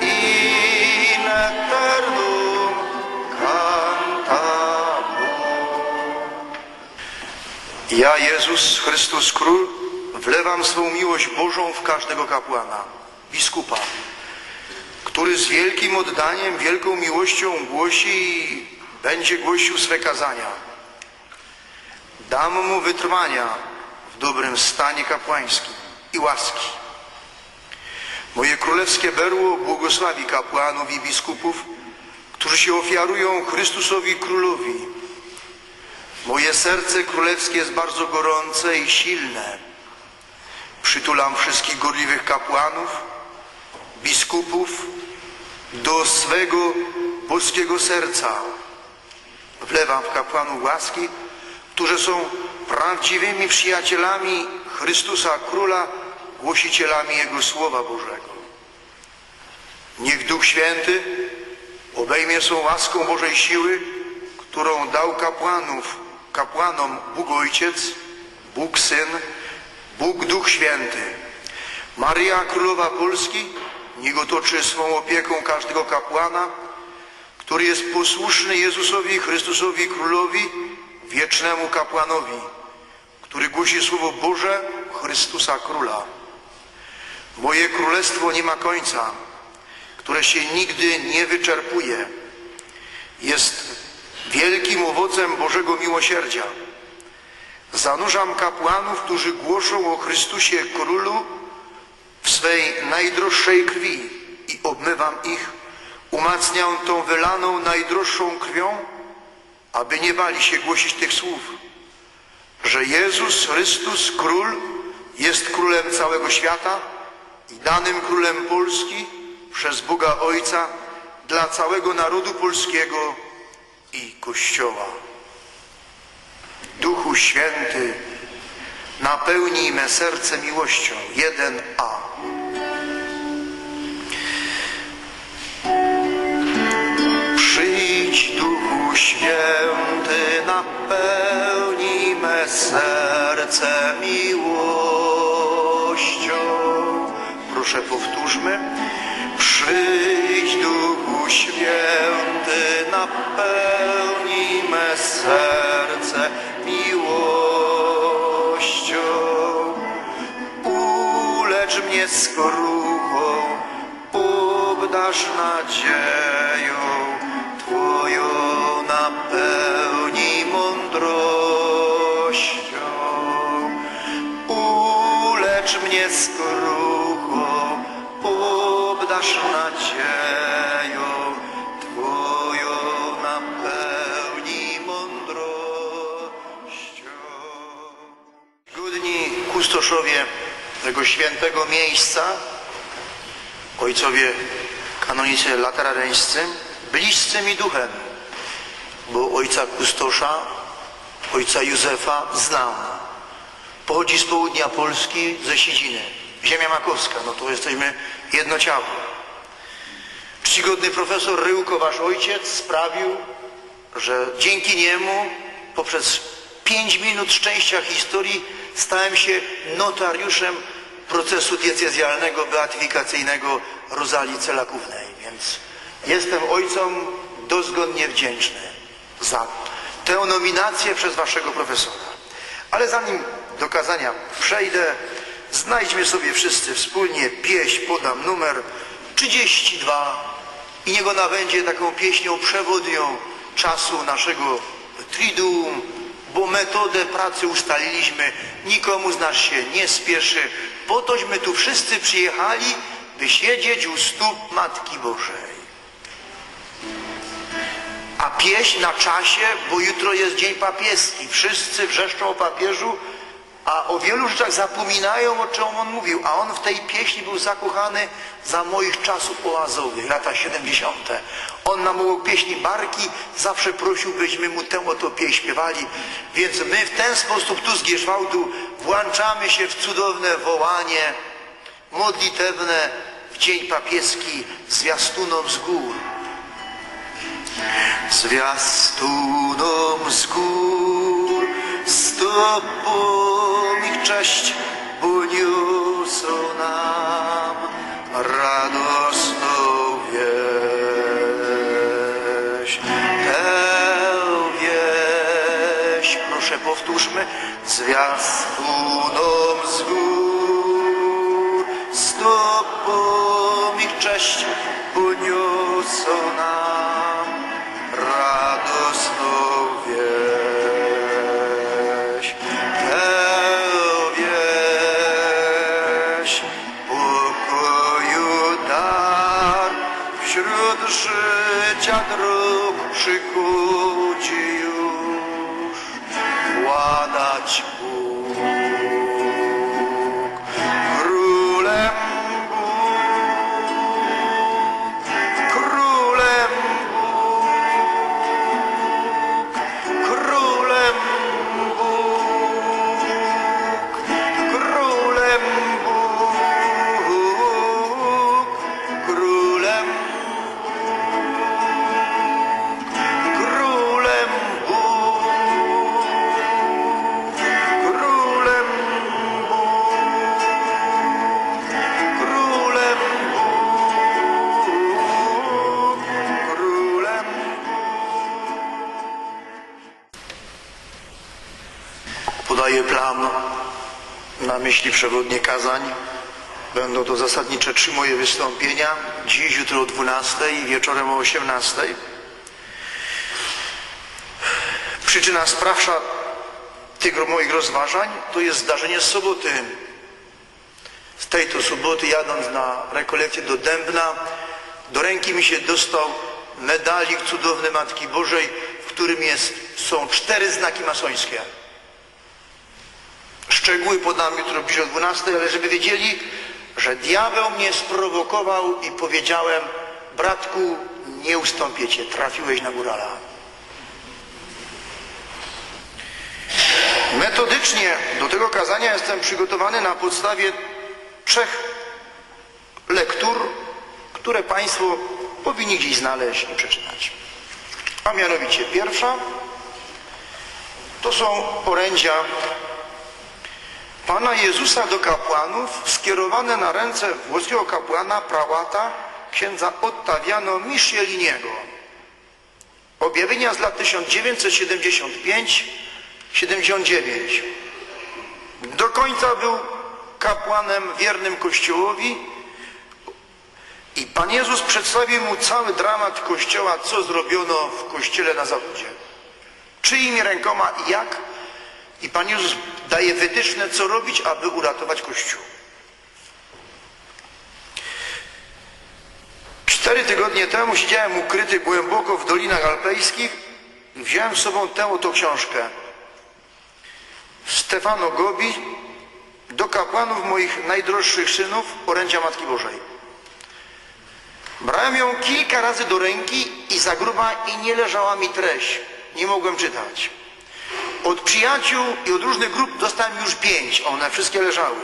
in eternum. Ja, Jezus Chrystus Król, wlewam swą miłość Bożą w każdego kapłana, biskupa, który z wielkim oddaniem, wielką miłością głosi i będzie głosił swe kazania. Dam mu wytrwania dobrym stanie kapłańskim i łaski. Moje królewskie berło błogosławi kapłanów i biskupów, którzy się ofiarują Chrystusowi Królowi. Moje serce królewskie jest bardzo gorące i silne. Przytulam wszystkich gorliwych kapłanów, biskupów do swego boskiego serca. Wlewam w kapłanów łaski, którzy są prawdziwymi przyjacielami Chrystusa Króla, głosicielami Jego Słowa Bożego. Niech Duch Święty obejmie swą łaską Bożej siły, którą dał kapłanów, kapłanom Bóg Ojciec, Bóg Syn, Bóg Duch Święty. Maria Królowa Polski niech otoczy swą opieką każdego kapłana, który jest posłuszny Jezusowi Chrystusowi Królowi, wiecznemu kapłanowi, który głosi Słowo Boże Chrystusa Króla. Moje królestwo nie ma końca, które się nigdy nie wyczerpuje. Jest wielkim owocem Bożego miłosierdzia. Zanurzam kapłanów, którzy głoszą o Chrystusie Królu w swej najdroższej krwi i obmywam ich, umacniam tą wylaną najdroższą krwią, aby nie bali się głosić tych słów, że Jezus Chrystus Król jest Królem całego świata i danym Królem Polski przez Boga Ojca dla całego narodu polskiego i Kościoła. Duchu Święty, napełnij me serce miłością. 1a. Napełnij me serce miłością. Ulecz mnie skruchą, obdarz nadzieją Twoją napełnij mądrością. Ulecz mnie skruchą, obdarz nadzieją tego świętego miejsca, ojcowie kanonicy laterareńscy, bliscy mi duchem, bo ojca kustosza, ojca Józefa znam. Pochodzi z południa Polski, ze Siedziny. Ziemia Makowska, no to jesteśmy jedno ciało. Czcigodny profesor Ryłko, wasz ojciec, sprawił, że dzięki niemu poprzez pięć minut szczęścia historii stałem się notariuszem procesu diecezjalnego, beatyfikacyjnego Rozalii Celakównej. Więc jestem ojcom dozgodnie wdzięczny za tę nominację przez waszego profesora. Ale zanim do kazania przejdę, znajdźmy sobie wszyscy wspólnie pieśń, podam numer 32 i niech ona będzie taką pieśnią przewodnią czasu naszego triduum, bo metodę pracy ustaliliśmy, nikomu z nas się nie spieszy, po tośmy tu wszyscy przyjechali, by siedzieć u stóp Matki Bożej. A pieśń na czasie, bo jutro jest dzień papieski. Wszyscy wrzeszczą o papieżu, a o wielu rzeczach zapominają, o czym on mówił. A on w tej pieśni był zakochany za moich czasów oazowych, lata 70. On nam mówił pieśni barki, zawsze prosił, byśmy mu tę oto pieśń śpiewali. Więc my w ten sposób tu z Gierzwałdu włączamy się w cudowne wołanie modlitewne w dzień papieski zwiastunom z gór. Zwiastunom z gór z Tobą cześć, bo niosą zwiastunom z gór, z Tobą ich cześć, bo niosą nam radosną wieść. Tę wieść pokoju dar wśród życia dróg przychodzi już 希。Myśli przewodnie kazań. Będą to zasadnicze trzy moje wystąpienia. Dziś, jutro o 12 i wieczorem o 18. Przyczyna sprawsza tych moich rozważań to jest zdarzenie z soboty. Z tej to soboty jadąc na rekolekcję do Dębna, do ręki mi się dostał medalik cudowny Matki Bożej, w którym jest, są cztery znaki masońskie. Szczegóły podam jutro o 12, ale żeby wiedzieli, że diabeł mnie sprowokował i powiedziałem, bratku, nie ustąpię cię, trafiłeś na górala. Metodycznie do tego kazania jestem przygotowany na podstawie trzech lektur, które Państwo powinni gdzieś znaleźć i przeczytać. A mianowicie pierwsza to są orędzia Pana Jezusa do kapłanów skierowane na ręce włoskiego kapłana prałata księdza Ottaviano Micheliniego. Objawienia z lat 1975-79. Do końca był kapłanem wiernym Kościołowi i Pan Jezus przedstawił mu cały dramat Kościoła, co zrobiono w Kościele na Zachodzie. Czyimi rękoma i jak. I Pan Jezus daje wytyczne, co robić, aby uratować Kościół. Cztery tygodnie temu siedziałem ukryty głęboko w Dolinach Alpejskich wziąłem z sobą tę oto książkę. Stefano Gobi do kapłanów moich najdroższych synów orędzia Matki Bożej. Brałem ją kilka razy do ręki i za gruba i nie leżała mi treść. Nie mogłem czytać. Od przyjaciół i od różnych grup dostałem już pięć, one wszystkie leżały.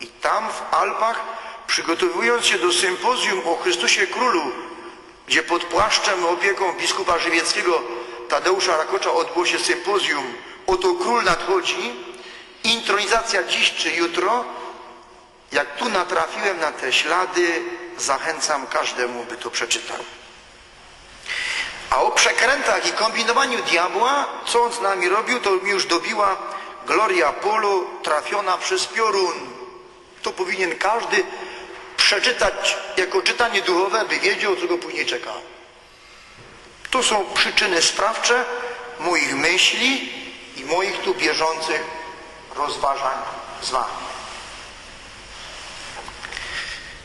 I tam w Alpach, przygotowując się do sympozjum o Chrystusie Królu, gdzie pod płaszczem opieką biskupa żywieckiego Tadeusza Rakocza odbyło się sympozjum Oto Król nadchodzi, intronizacja dziś czy jutro, jak tu natrafiłem na te ślady, zachęcam każdemu, by to przeczytał. A o przekrętach i kombinowaniu diabła, co on z nami robił, to mi już dobiła Gloria Polo trafiona przez piorun. To powinien każdy przeczytać jako czytanie duchowe, by wiedział, co go później czeka. To są przyczyny sprawcze moich myśli i moich tu bieżących rozważań z wami.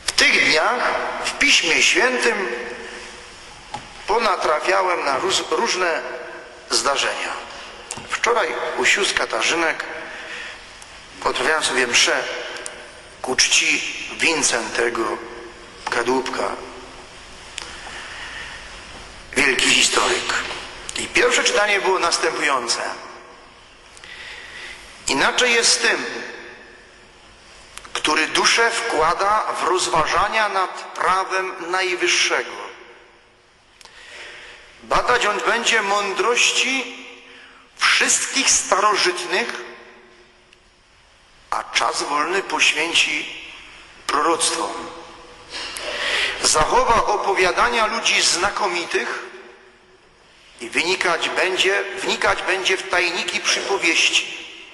W tych dniach w Piśmie Świętym ponatrafiałem na róż, różne zdarzenia. Wczoraj u sióstr Katarzynek odprawiałem sobie mszę ku czci Wincentego Kadłubka, wielki historyk. I pierwsze czytanie było następujące. Inaczej jest z tym, który duszę wkłada w rozważania nad prawem Najwyższego. Badać on będzie mądrości wszystkich starożytnych a czas wolny poświęci proroctwom. Zachowa opowiadania ludzi znakomitych i wynikać będzie, wnikać będzie w tajniki przypowieści.